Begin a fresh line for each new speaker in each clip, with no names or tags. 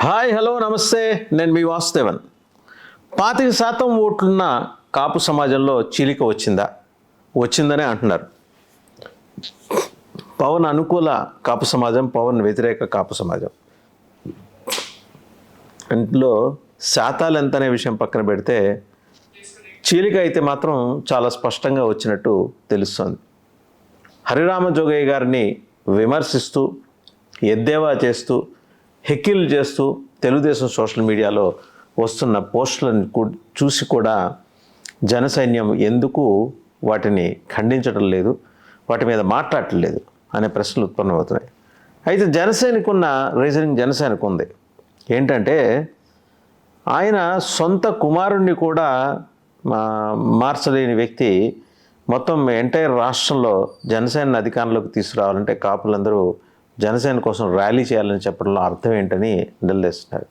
Hi hello నమస్తే. నేను మీ వాసుదేవన్. పాతిక శాతం ఓట్లున్న కాపు సమాజంలో చీలిక వచ్చిందా? వచ్చిందనే అంటున్నారు. పవన్ అనుకూల కాపు సమాజం పవన్ వ్యతిరేక కాపు సమాజం. ఇంట్లో శాతాలు ఎంత అనే విషయం పక్కన పెడితే చీలిక అయితే మాత్రం చాలా స్పష్టంగా వచ్చినట్టు తెలుస్తోంది. హరిరామ జోగయ్య గారిని విమర్శిస్తూ ఎద్దేవా చేస్తూ హెకిల్ చేస్తూ తెలుగుదేశం సోషల్ మీడియాలో వస్తున్న పోస్టులను చూసి కూడా జనసైన్యం ఎందుకు వాటిని ఖండించడం లేదు వాటి మీద మాట్లాడట్లేదు అనే ప్రశ్నలు ఉత్పన్నమవుతున్నాయి. అయితే జనసేనకు ఉన్న రీజనింగ్ జనసేనకు ఉంది. ఏంటంటే ఆయన సొంత కుమారుణ్ణి కూడా మా- మార్చలేని వ్యక్తి మొత్తం ఎంటైర్ రాష్ట్రంలో జనసేన అధికారంలోకి తీసుకురావాలంటే కాపులందరూ జనసేన కోసం ర్యాలీ చేయాలని చెప్పడంలో అర్థం ఏంటని నిలదీస్తున్నారు.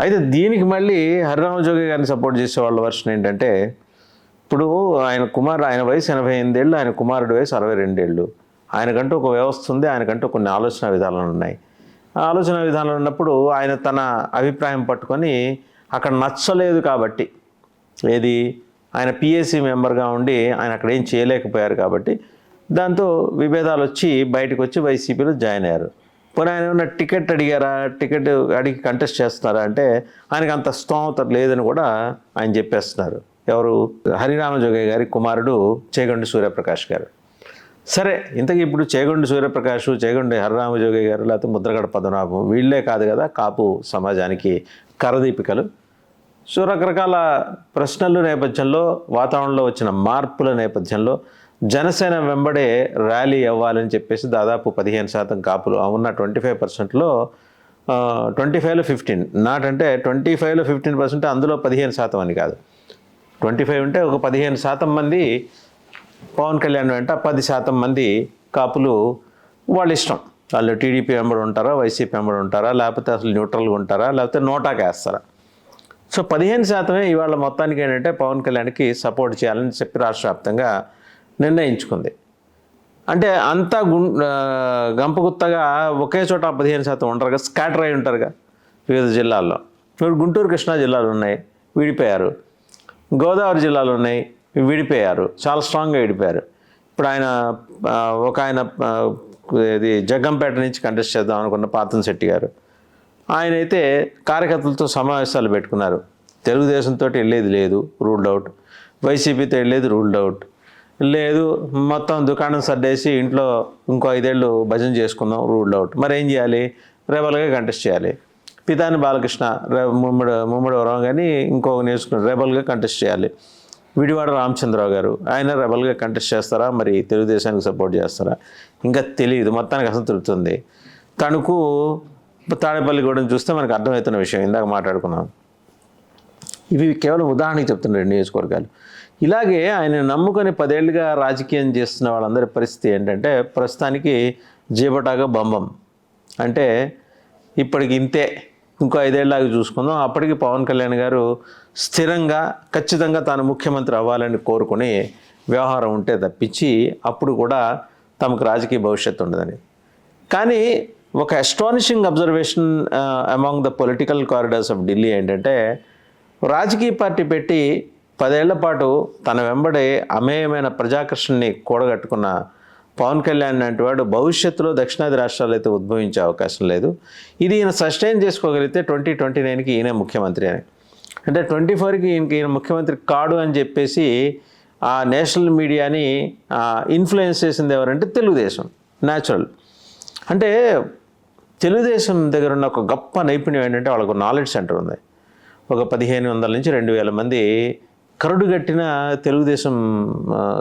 అయితే దీనికి మళ్ళీ హరిరామజోగి గారిని సపోర్ట్ చేసే వాళ్ళ వర్షన్ ఏంటంటే ఇప్పుడు ఆయన కుమార్ ఆయన వయసు ఎనభై ఎనిమిదేళ్ళు ఆయన కుమారుడి వయసు అరవై రెండేళ్ళు. ఆయనకంటూ ఒక వ్యవస్థ ఉంది ఆయనకంటూ కొన్ని ఆలోచన విధానాలు ఉన్నాయి. ఆ ఆలోచన విధానాలు ఉన్నప్పుడు ఆయన తన అభిప్రాయం పట్టుకొని అక్కడ నచ్చలేదు కాబట్టి ఏది? ఆయన పిఎస్సి మెంబర్గా ఉండి ఆయన అక్కడ ఏం చేయలేకపోయారు కాబట్టి దాంతో విభేదాలు వచ్చి బయటకు వచ్చి వైసీపీలో జాయిన్ అయ్యారు. పోనీ ఆయన ఏమన్నా టికెట్ అడిగారా? టికెట్ అడిగి కంటెస్ట్ చేస్తున్నారా అంటే ఆయనకు అంత స్తోమత లేదని కూడా ఆయన చెప్పేస్తున్నారు. ఎవరు? హరిరామ జోగయ్య గారి కుమారుడు చేగండి సూర్యప్రకాష్ గారు. సరే ఇంతకీ ఇప్పుడు చేగొండి సూర్యప్రకాష్ చేగొండి హరిరామ జోగయ్య గారు లేకపోతే ముద్రగడ పద్మనాభం వీళ్ళే కాదు కదా కాపు సమాజానికి కరదీపికలు. సో రకరకాల ప్రశ్నల నేపథ్యంలో వాతావరణంలో వచ్చిన మార్పుల నేపథ్యంలో జనసేన వెంబడే ర్యాలీ అవ్వాలని చెప్పేసి దాదాపు పదిహేను శాతం కాపులు ఉన్న ట్వంటీ ఫైవ్ పర్సెంట్లో ట్వంటీ ఫైవ్లో ఫిఫ్టీన్. నాట్ అంటే ట్వంటీ ఫైవ్లో ఫిఫ్టీన్ పర్సెంట్ అందులో పదిహేను శాతం అని కాదు. ట్వంటీ ఫైవ్ ఉంటే ఒక పదిహేను శాతం మంది పవన్ కళ్యాణ్ వెంట పది శాతం మంది కాపులు వాళ్ళ ఇష్టం. వాళ్ళు టీడీపీ వెంబడి ఉంటారా వైసీపీ వెంబడి ఉంటారా లేకపోతే అసలు న్యూట్రల్గా ఉంటారా లేకపోతే నోటాకి వేస్తారా సో పదిహేను శాతమే ఇవాళ మొత్తానికి ఏంటంటే పవన్ కళ్యాణ్కి సపోర్ట్ చేయాలని చెప్పి రాష్ట్ర వ్యాప్తంగా నిర్ణయించుకుంది. అంటే అంతా గు గంపగుత్తగా ఒకే చోట పదిహేను శాతం ఉంటారుగా స్కాటర్ అయి ఉంటారుగా వివిధ జిల్లాల్లో. ఇప్పుడు గుంటూరు కృష్ణా జిల్లాలు ఉన్నాయి విడిపోయారు. గోదావరి జిల్లాలు ఉన్నాయి విడిపోయారు. చాలా స్ట్రాంగ్గా విడిపోయారు. ఇప్పుడు ఆయన ఒక ఆయన ఇది జగ్గంపేట నుంచి కంటెస్ట్ చేద్దాం అనుకున్న పాతం శెట్టి గారు. ఆయన అయితే కార్యకర్తలతో సమావేశాలు పెట్టుకున్నారు. తెలుగుదేశంతో వెళ్ళేది లేదు రూల్డ్ అవుట్. వైసీపీతో వెళ్ళేది రూల్డ్ అవుట్. లేదు మొత్తం దుకాణం సర్దేసి ఇంట్లో ఇంకో ఐదేళ్ళు భజన చేసుకుందాం రూల్డ్ అవుట్ మరి ఏం చేయాలి? రెబల్గా కంటెస్ట్ చేయాలి. పితాని బాలకృష్ణ రే ముమ్మడి ముమ్మడి వరం కానీ ఇంకో నేర్చుకుని రెబల్గా కంటెస్ట్ చేయాలి. విడివాడ రామచంద్రరావు గారు ఆయన రెబల్గా కంటెస్ట్ చేస్తారా? మరి తెలుగుదేశానికి సపోర్ట్ చేస్తారా? ఇంకా తెలియదు మొత్తానికి అసంతృప్తి తణుకు తాడేపల్లిగూడెం చూస్తే మనకు అర్థమవుతున్న విషయం ఇందాక మాట్లాడుకున్నాం. ఇవి కేవలం ఉదాహరణకి రెండు నియోజకవర్గాలు. ఇలాగే ఆయన నమ్ముకొని పదేళ్ళుగా రాజకీయం చేస్తున్న వాళ్ళందరి పరిస్థితి ఏంటంటే ప్రస్తుతానికి జీబటాగా బొమ్మం అంటే ఇప్పటికి ఇంతే. ఇంకో ఐదేళ్ళగా చూసుకుందాం. అప్పటికి పవన్ కళ్యాణ్ గారు స్థిరంగా ఖచ్చితంగా తాను ముఖ్యమంత్రి అవ్వాలని కోరుకుని వ్యవహారం ఉంటే తప్పించి అప్పుడు కూడా తమకు రాజకీయ భవిష్యత్తు ఉండదని. కానీ ఒక astonishing observation among the political corridors of Delhi ఏంటంటే రాజకీయ పార్టీ పెట్టి పదేళ్ళ పాటు తన వెంబడి అమేయమైన ప్రజాకర్షణని కూడగట్టుకున్న పవన్ కళ్యాణ్ లాంటి వాడు భవిష్యత్తులో దక్షిణాది రాష్ట్రాలు అయితే ఉద్భవించే అవకాశం లేదు. ఇది ఈయన సస్టైన్ చేసుకోగలిగితే ట్వంటీ ట్వంటీ నైన్కి ఈయన ముఖ్యమంత్రి అని. అంటే ట్వంటీ ఫోర్కి ఈయనకి ఈయన ముఖ్యమంత్రి కాడు అని చెప్పేసి ఆ నేషనల్ మీడియాని ఇన్ఫ్లుయెన్స్ చేసింది ఎవరంటే తెలుగుదేశం న్యాచురల్ అంటే తెలుగుదేశం దగ్గర ఉన్న ఒక గొప్ప నైపుణ్యం ఏంటంటే వాళ్ళకు నాలెడ్జ్ సెంటర్ ఉంది. ఒక పదిహేను వందల నుంచి రెండు వేల మంది కరుడుగట్టిన తెలుగుదేశం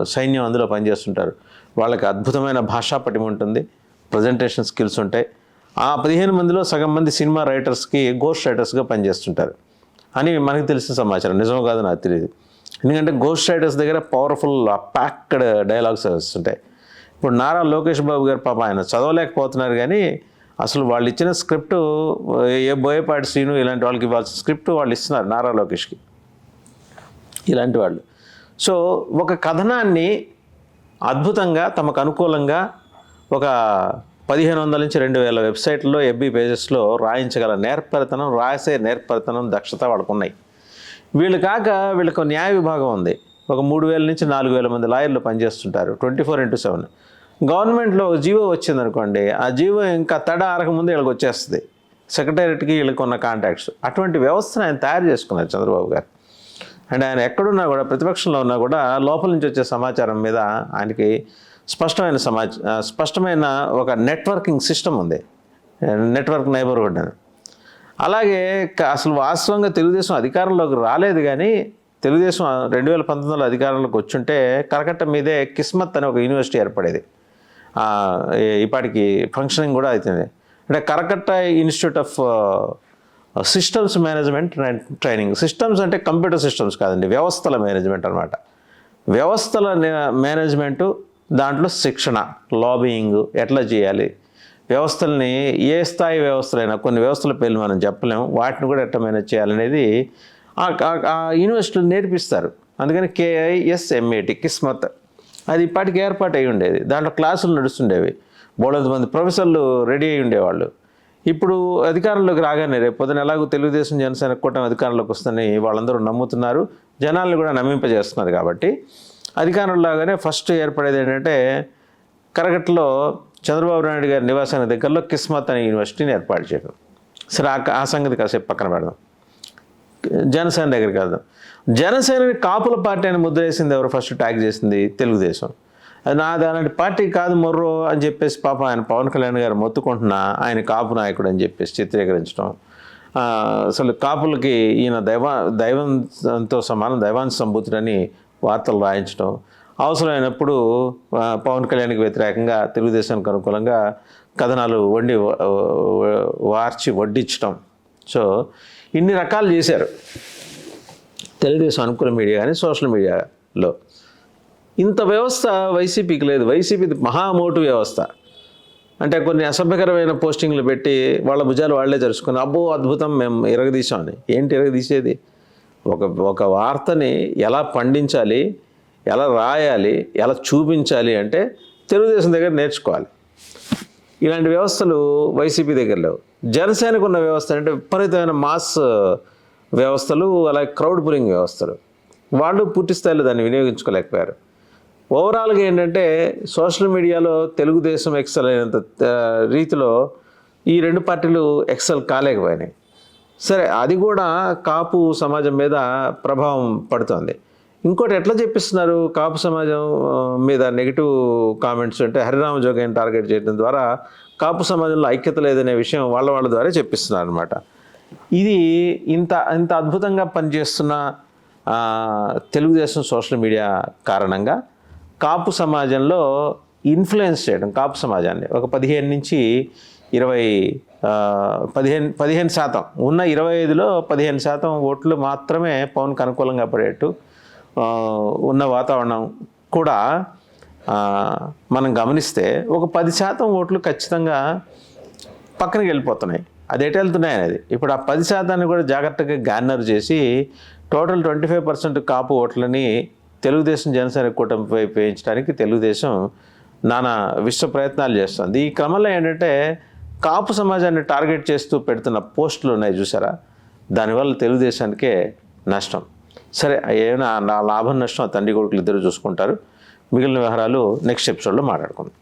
సైన్యం అందులో పనిచేస్తుంటారు. వాళ్ళకి అద్భుతమైన భాషా పటిమ ఉంటుంది ప్రజెంటేషన్ స్కిల్స్ ఉంటాయి. ఆ పదిహేను మందిలో సగం మంది సినిమా రైటర్స్కి గోస్ట్ రైటర్స్గా పనిచేస్తుంటారు. అని మనకు తెలిసిన సమాచారం. నిజం కాదు నాకు తెలియదు ఎందుకంటే గోస్ట్ రైటర్స్ దగ్గర పవర్ఫుల్ ప్యాక్డ్ డైలాగ్స్ వస్తుంటాయి. ఇప్పుడు నారా లోకేష్ బాబు గారు పాప ఆయన చదవలేకపోతున్నారు కానీ అసలు వాళ్ళు ఇచ్చిన స్క్రిప్ట్ ఏ బోయపాటి శ్రీను ఇలాంటి వాళ్ళకి ఇవ్వాల్సిన స్క్రిప్ట్ వాళ్ళు ఇస్తున్నారు నారా లోకేష్కి. ఇలాంటి వాళ్ళు. సో ఒక కథనాన్ని అద్భుతంగా తమకు అనుకూలంగా ఒక పదిహేను వందల నుంచి రెండు వేల వెబ్సైట్లో ఎఫ్బి పేజెస్లో రాయించగల నేర్పరితనం రాసే నేర్పరితనం దక్షత వాళ్ళకు ఉన్నాయి వీళ్ళు కాక వీళ్ళకు న్యాయ విభాగం ఉంది. ఒక మూడు వేల నుంచి నాలుగు వేల మంది లాయర్లు పనిచేస్తుంటారు. Twenty four into seven. గవర్నమెంట్లో ఒక జీవో వచ్చిందనుకోండి ఆ జీవో ఇంకా తడ ఆరకముందు వీళ్ళకి వచ్చేస్తుంది. సెక్రటేరియట్కి వీళ్ళకి ఉన్న కాంటాక్ట్స్. అటువంటి వ్యవస్థను ఆయన తయారు చేసుకున్నారు చంద్రబాబు గారు. అండ్ ఆయన ఎక్కడున్నా కూడా ప్రతిపక్షంలో ఉన్నా కూడా లోపల నుంచి వచ్చే సమాచారం మీద ఆయనకి స్పష్టమైన సమాచ స్పష్టమైన ఒక నెట్వర్కింగ్ సిస్టమ్ ఉంది. నెట్వర్క్ నైబర్హుడ్ అని. అలాగే అసలు వాస్తవంగా తెలుగుదేశం అధికారంలోకి రాలేదు కానీ తెలుగుదేశం రెండు వేల పంతొమ్మిదిలో అధికారంలోకి వచ్చుంటే కలకట్ట మీదే కిస్మత్ అనే ఒక యూనివర్సిటీ ఏర్పడేది. ఇప్పటికి ఫంక్షనింగ్ కూడా అవుతుంది అంటే Karakatta institute of systems management and training systems అంటే కంప్యూటర్ సిస్టమ్స్ కాదండి వ్యవస్థల మేనేజ్మెంట్ అనమాట వ్యవస్థల మేనేజ్మెంటు దాంట్లో శిక్షణ లాబియింగ్ ఎట్లా చేయాలి? వ్యవస్థల్ని ఏ స్థాయి వ్యవస్థలైనా కొన్ని వ్యవస్థల పేర్లు మనం చెప్పలేము వాటిని కూడా ఎట్లా మేనేజ్ చేయాలనేది ఆ- ఆ యూనివర్సిటీలు నేర్పిస్తారు. అందుకని కేఐఎస్ఎంఏటి కిస్మత్. అది ఇప్పటికి ఏర్పాటు అయి ఉండేది. దాంట్లో క్లాసులు నడుస్తుండేవి. బోళంత మంది ప్రొఫెసర్లు రెడీ అయి ఉండేవాళ్ళు. ఇప్పుడు అధికారంలోకి రాగానే రేపు పొద్దున ఎలాగో తెలుగుదేశం జనసేన కూటమి అధికారంలోకి వస్తుందని వాళ్ళందరూ నమ్ముతున్నారు. జనాల్ని కూడా నమ్మింపజేస్తున్నారు కాబట్టి అధికారంలోగానే ఫస్ట్ ఏర్పడేది ఏంటంటే కరగట్లో చంద్రబాబు నాయుడు గారి నివాసానికి దగ్గరలో కిస్మత్ అనే యూనివర్సిటీని ఏర్పాటు చేయడం. సరే ఆ ఆ సంగతి కాసేపు పక్కన పెడదాం. జనసేన దగ్గరికి వెళ్దాం జనసేనని కాపుల పార్టీ అని ముద్ర వేసింది ఎవరు ఫస్ట్ ట్యాగ్ చేసింది తెలుగుదేశం అది నాది అలాంటి పార్టీ కాదు మొర్రో అని చెప్పేసి పాప ఆయన పవన్ కళ్యాణ్ గారు మొత్తుకుంటున్నా ఆయన కాపు నాయకుడు అని చెప్పేసి చిత్రీకరించడం అసలు కాపులకి ఈయన దైవ దైవంతో సమానం దైవాంశ సంబూతుడని వార్తలు రాయించడం అవసరమైనప్పుడు పవన్ కళ్యాణ్కి వ్యతిరేకంగా తెలుగుదేశానికి అనుకూలంగా కథనాలు వండి వార్చి వడ్డించడం సో ఇన్ని రకాలు చేశారు. తెలుగుదేశం అనుకూల మీడియా కానీ సోషల్ మీడియాలో. ఇంత వ్యవస్థ వైసీపీకి లేదు. వైసీపీది మహామోటు వ్యవస్థ. అంటే కొన్ని అసభ్యకరమైన పోస్టింగ్లు పెట్టి వాళ్ళ భుజాలు వాళ్ళే జరుచుకుని అబ్బో అద్భుతం మేము ఇరగదీసామని ఏంటి ఇరగదీసేది? ఒక ఒక వార్తని ఎలా పండించాలి ఎలా రాయాలి ఎలా చూపించాలి అంటే తెలుగుదేశం దగ్గర నేర్చుకోవాలి. ఇలాంటి వ్యవస్థలు వైసీపీ దగ్గర లేవు. జనసేనకు ఉన్న వ్యవస్థ అంటే విపరీతమైన మాస్ వ్యవస్థలు అలాగే క్రౌడ్ పులింగ్ వ్యవస్థలు. వాళ్ళు పూర్తి స్థాయిలో దాన్ని వినియోగించుకోలేకపోయారు. ఓవరాల్గా ఏంటంటే సోషల్ మీడియాలో తెలుగుదేశం ఎక్సెల్ అయినంత రీతిలో ఈ రెండు పార్టీలు ఎక్సెల్ కాలేకపోయినాయి. సరే అది కూడా కాపు సమాజం మీద ప్రభావం పడుతోంది. ఇంకోటి ఎట్లా చెప్పిస్తున్నారు? కాపు సమాజం మీద నెగిటివ్ కామెంట్స్ అంటే హరిరామ జోగయ్యని టార్గెట్ చేయడం ద్వారా కాపు సమాజంలో ఐక్యత లేదనే విషయం వాళ్ళ వాళ్ళ ద్వారా చెప్పిస్తున్నారు అనమాట ఇది ఇంత ఇంత అద్భుతంగా పనిచేస్తున్న తెలుగుదేశం సోషల్ మీడియా కారణంగా కాపు సమాజంలో ఇన్ఫ్లుయెన్స్ చేయడం కాపు సమాజాన్ని ఒక పదిహేను నుంచి ఇరవై పదిహేను పదిహేను శాతం ఉన్న ఇరవై ఐదులో పదిహేను శాతం ఓట్లు మాత్రమే పవన్కి అనుకూలంగా పడేట్టు ఉన్న వాతావరణం కూడా మనం గమనిస్తే ఒక పది శాతం ఓట్లు ఖచ్చితంగా పక్కనకి వెళ్ళిపోతున్నాయి. అది ఎటు వెళ్తున్నాయి అనేది. ఇప్పుడు ఆ పది శాతాన్ని కూడా జాగ్రత్తగా గ్యానర్ చేసి total twenty five percent Kapu ఓట్లని Telugu Desam Janasena కూటమిపై వేయించడానికి తెలుగుదేశం నానా విశ్వ ప్రయత్నాలు చేస్తుంది. ఈ క్రమంలో ఏంటంటే కాపు సమాజాన్ని టార్గెట్ చేస్తూ పెడుతున్న పోస్టులు ఉన్నాయి చూసారా? దానివల్ల తెలుగుదేశానికే నష్టం. సరే ఏమైనా నా లాభం నష్టం తండ్రి కొడుకులు ఇద్దరు చూసుకుంటారు. మిగిలిన వ్యవహారాలు నెక్స్ట్ ఎపిసోడ్లో మాట్లాడుకుందాం.